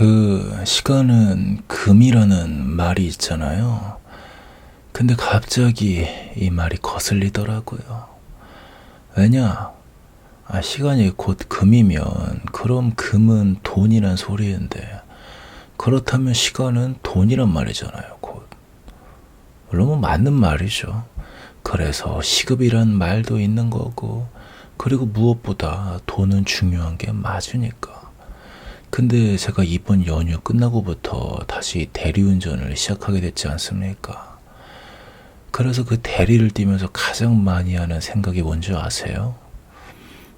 그 시간은 금이라는 말이 있잖아요. 근데 갑자기 이 말이 거슬리더라고요. 왜냐? 아, 시간이 곧 금이면 그럼 금은 돈이란 소리인데 그렇다면 시간은 돈이란 말이잖아요. 곧. 물론 뭐 맞는 말이죠. 그래서 시급이란 말도 있는 거고 그리고 무엇보다 돈은 중요한 게 맞으니까. 근데 제가 이번 연휴 끝나고부터 다시 대리운전을 시작하게 됐지 않습니까? 그래서 그 대리를 뛰면서 가장 많이 하는 생각이 뭔지 아세요?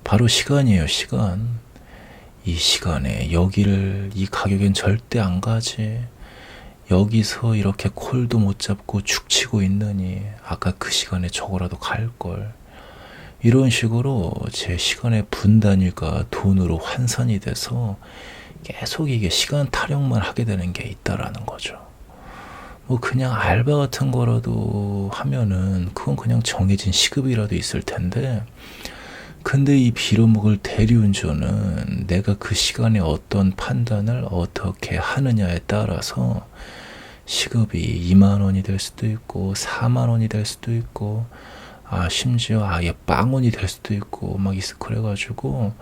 바로 시간이에요, 시간. 이 시간에 여기를 이 가격엔 절대 안 가지. 여기서 이렇게 콜도 못 잡고 축치고 있느니 아까 그 시간에 저거라도 갈 걸. 이런 식으로 제 시간의 분 단위가 돈으로 환산이 돼서 계속 이게 시간 타령만 하게 되는 게 있다라는 거죠. 뭐 그냥 알바 같은 거라도 하면은 그건 그냥 정해진 시급이라도 있을 텐데 근데 이 빌어먹을 대리운전은 내가 그 시간에 어떤 판단을 어떻게 하느냐에 따라서 시급이 2만 원이 될 수도 있고 4만 원이 될 수도 있고 아 심지어 아예 빵원이 될 수도 있고 막 있어 그래가지고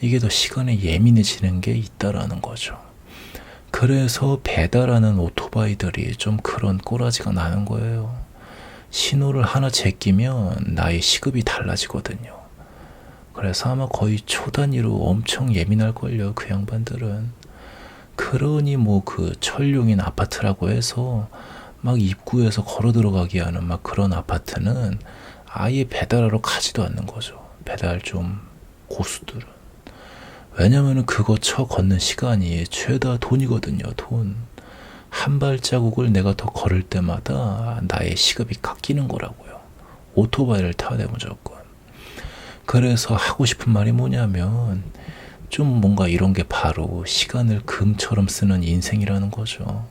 이게 더 시간에 예민해지는 게 있다라는 거죠. 그래서 배달하는 오토바이들이 좀 그런 꼬라지가 나는 거예요. 신호를 하나 제끼면 나의 시급이 달라지거든요. 그래서 아마 거의 초 단위로 엄청 예민할걸요, 그 양반들은. 그러니 뭐 그 철룡인 아파트라고 해서 막 입구에서 걸어 들어가게 하는 막 그런 아파트는 아예 배달하러 가지도 않는 거죠. 배달 좀 고수들은. 왜냐면은 그거 쳐 걷는 시간이 최다 돈이거든요, 돈. 한 발자국을 내가 더 걸을 때마다 나의 시급이 깎이는 거라고요. 오토바이를 타야 돼, 무조건. 그래서 하고 싶은 말이 뭐냐면, 좀 뭔가 이런 게 바로 시간을 금처럼 쓰는 인생이라는 거죠.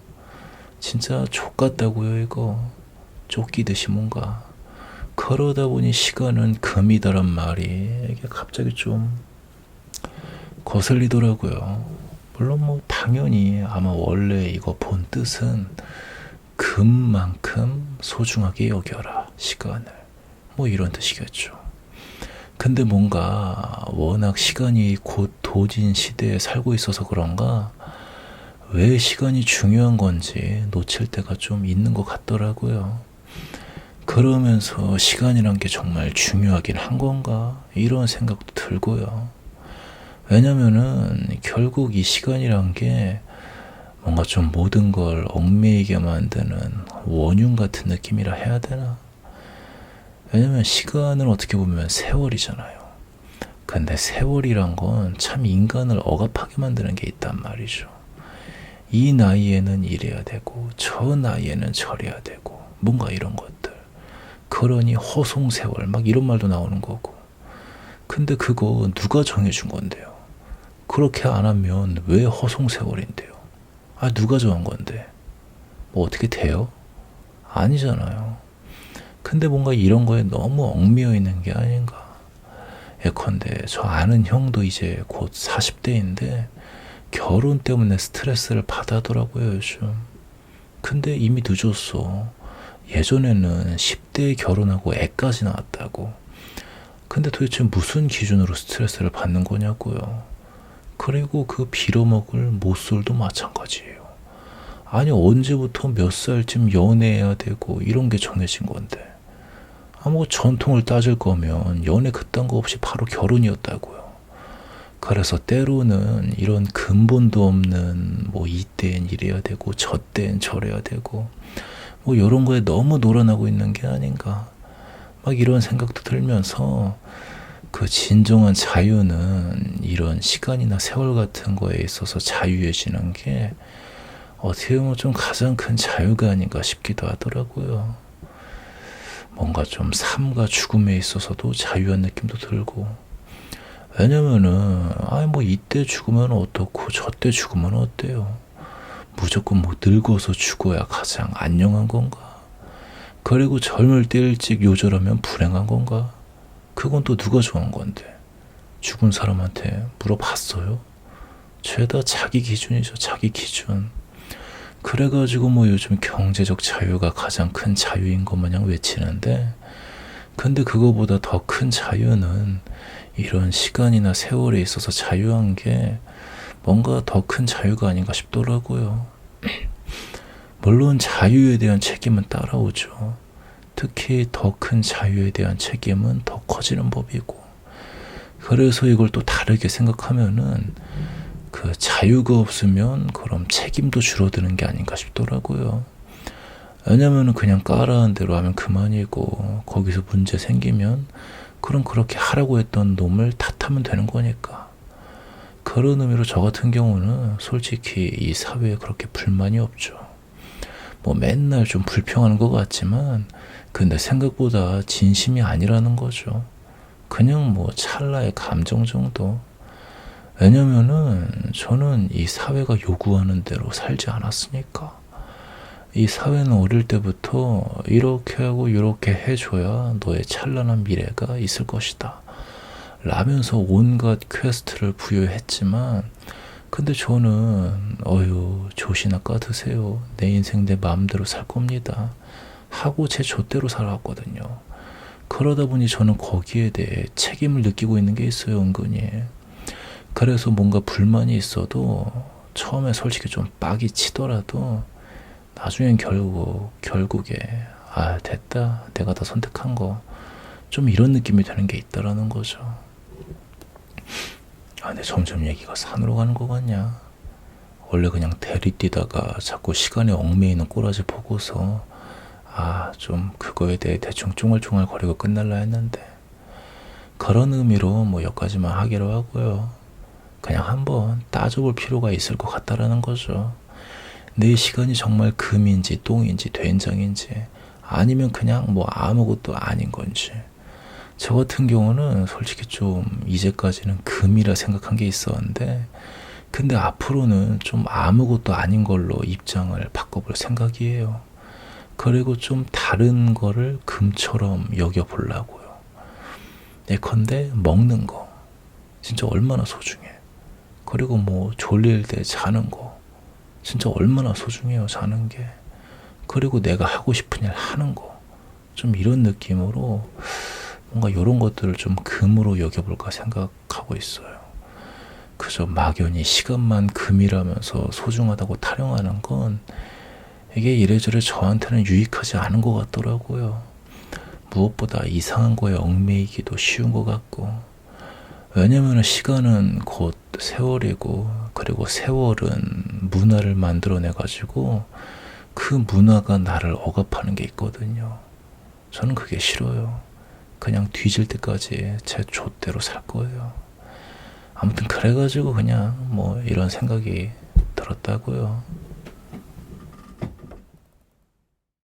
진짜 족같다고요, 이거. 쫓기듯이 뭔가. 그러다 보니 시간은 금이다란 말이 이게 갑자기 좀 거슬리더라고요. 물론 뭐 당연히 아마 원래 이거 본 뜻은 금만큼 소중하게 여겨라 시간을 뭐 이런 뜻이겠죠. 근데 뭔가 워낙 시간이 곧 도진 시대에 살고 있어서 그런가 왜 시간이 중요한 건지 놓칠 때가 좀 있는 것 같더라고요. 그러면서 시간이란 게 정말 중요하긴 한 건가 이런 생각도 들고요. 왜냐면은 결국 이 시간이란 게 뭔가 좀 모든 걸 얽매이게 만드는 원흉 같은 느낌이라 해야 되나? 왜냐면 시간은 어떻게 보면 세월이잖아요. 근데 세월이란 건 참 인간을 억압하게 만드는 게 있단 말이죠. 이 나이에는 이래야 되고, 저 나이에는 저래야 되고, 뭔가 이런 것들. 그러니 허송세월, 막 이런 말도 나오는 거고. 근데 그거 누가 정해준 건데요? 그렇게 안 하면 왜 허송세월인데요? 아, 누가 정한 건데? 뭐 어떻게 돼요? 아니잖아요. 근데 뭔가 이런 거에 너무 얽매여 있는 게 아닌가. 예컨대 저 아는 형도 이제 곧 40대인데 결혼 때문에 스트레스를 받아더라고요, 요즘. 근데 이미 늦었어. 예전에는 10대에 결혼하고 애까지 낳았다고. 근데 도대체 무슨 기준으로 스트레스를 받는 거냐고요. 그리고 그 빌어먹을 모쏠도 마찬가지예요. 아니 언제부터 몇 살쯤 연애해야 되고 이런 게 정해진 건데 아무 전통을 따질 거면 연애 그딴 거 없이 바로 결혼이었다고요. 그래서 때로는 이런 근본도 없는 뭐 이때엔 이래야 되고 저때엔 저래야 되고 뭐 이런 거에 너무 놀아나고 있는 게 아닌가 막 이런 생각도 들면서 그 진정한 자유는 이런 시간이나 세월 같은 거에 있어서 자유해지는 게 어떻게 보면 좀 가장 큰 자유가 아닌가 싶기도 하더라고요. 뭔가 좀 삶과 죽음에 있어서도 자유한 느낌도 들고. 왜냐면은, 아니, 뭐, 이때 죽으면 어떻고, 저때 죽으면 어때요? 무조건 뭐, 늙어서 죽어야 가장 안녕한 건가? 그리고 젊을 때 일찍 요절하면 불행한 건가? 그건 또 누가 좋은 건데? 죽은 사람한테 물어봤어요? 죄다 자기 기준이죠. 자기 기준. 그래가지고 뭐 요즘 경제적 자유가 가장 큰 자유인 것 마냥 외치는데, 근데 그거보다 더 큰 자유는 이런 시간이나 세월에 있어서 자유한 게 뭔가 더 큰 자유가 아닌가 싶더라고요. 물론 자유에 대한 책임은 따라오죠. 특히 더 큰 자유에 대한 책임은 더 커지는 법이고. 그래서 이걸 또 다르게 생각하면은 그 자유가 없으면 그럼 책임도 줄어드는 게 아닌가 싶더라고요. 왜냐면은 그냥 까라한 대로 하면 그만이고 거기서 문제 생기면 그럼 그렇게 하라고 했던 놈을 탓하면 되는 거니까. 그런 의미로 저 같은 경우는 솔직히 이 사회에 그렇게 불만이 없죠. 뭐 맨날 좀 불평하는 것 같지만 근데 생각보다 진심이 아니라는 거죠. 그냥 뭐 찰나의 감정 정도. 왜냐면은 저는 이 사회가 요구하는 대로 살지 않았으니까. 이 사회는 어릴 때부터 이렇게 하고 이렇게 해줘야 너의 찬란한 미래가 있을 것이다. 라면서 온갖 퀘스트를 부여했지만, 근데 저는, 어휴, 조시나 까드세요. 내 인생 내 마음대로 살 겁니다. 하고 제 좆대로 살아왔거든요. 그러다 보니 저는 거기에 대해 책임을 느끼고 있는 게 있어요, 은근히. 그래서 뭔가 불만이 있어도 처음에 솔직히 좀 빡이 치더라도 나중엔 결국, 결국에, 아, 됐다. 내가 다 선택한 거. 좀 이런 느낌이 드는 게 있다라는 거죠. 아, 근데 점점 얘기가 산으로 가는 거 같냐? 원래 그냥 대리 뛰다가 자꾸 시간에 얽매이는 꼬라지 보고서 아, 좀 그거에 대해 대충 쫑알쫑알 거리고 끝날라 했는데 그런 의미로 뭐 여기까지만 하기로 하고요. 그냥 한번 따져볼 필요가 있을 것 같다라는 거죠. 내 시간이 정말 금인지 똥인지 된장인지 아니면 그냥 뭐 아무것도 아닌 건지 저 같은 경우는 솔직히 좀 이제까지는 금이라 생각한 게 있었는데 근데 앞으로는 좀 아무것도 아닌 걸로 입장을 바꿔볼 생각이에요. 그리고 좀 다른 거를 금처럼 여겨보려고요. 예컨대 먹는 거 진짜 얼마나 소중해. 그리고 뭐 졸릴 때 자는 거 진짜 얼마나 소중해요 자는 게. 그리고 내가 하고 싶은 일 하는 거 좀 이런 느낌으로 뭔가 이런 것들을 좀 금으로 여겨볼까 생각하고 있어요. 그저 막연히 시간만 금이라면서 소중하다고 타령하는 건 이게 이래저래 저한테는 유익하지 않은 것 같더라고요. 무엇보다 이상한 거에 얽매이기도 쉬운 것 같고. 왜냐면 시간은 곧 세월이고, 그리고 세월은 문화를 만들어내 가지고, 그 문화가 나를 억압하는 게 있거든요. 저는 그게 싫어요. 그냥 뒤질 때까지 제 좆대로 살 거예요. 아무튼 그래가지고 그냥 뭐 이런 생각이 들었다고요.